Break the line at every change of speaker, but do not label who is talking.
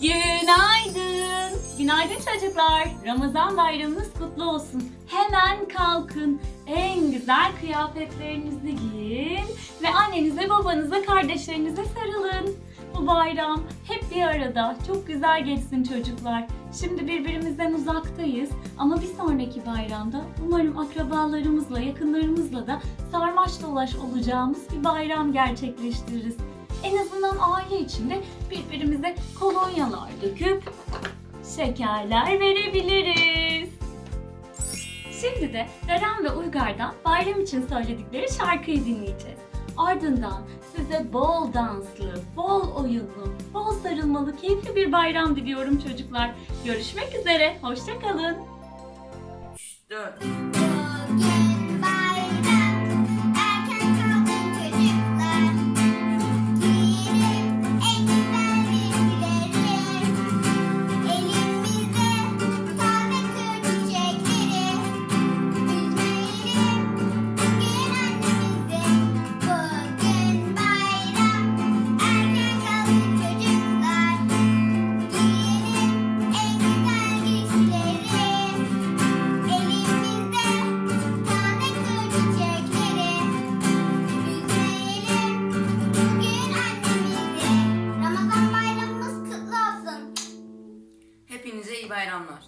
Günaydın. Günaydın çocuklar. Ramazan bayramınız kutlu olsun. Hemen kalkın. En güzel kıyafetlerinizi giyin ve annenize, babanıza, kardeşlerinize sarılın. Bu bayram hep bir arada. Çok güzel geçsin çocuklar. Şimdi birbirimizden uzaktayız ama bir sonraki bayramda umarım akrabalarımızla, yakınlarımızla da sarmaş dolaş olacağımız bir bayram gerçekleştiririz. En azından aile içinde birbirimize kolonyalar döküp şekerler verebiliriz. Şimdi de Deren ve Uygar'dan bayram için söyledikleri şarkıyı dinleyeceğiz. Ardından size bol danslı, bol oyunlu, bol sarılmalı, keyifli bir bayram diliyorum çocuklar. Görüşmek üzere, hoşçakalın.
4 Hepinize iyi bayramlar.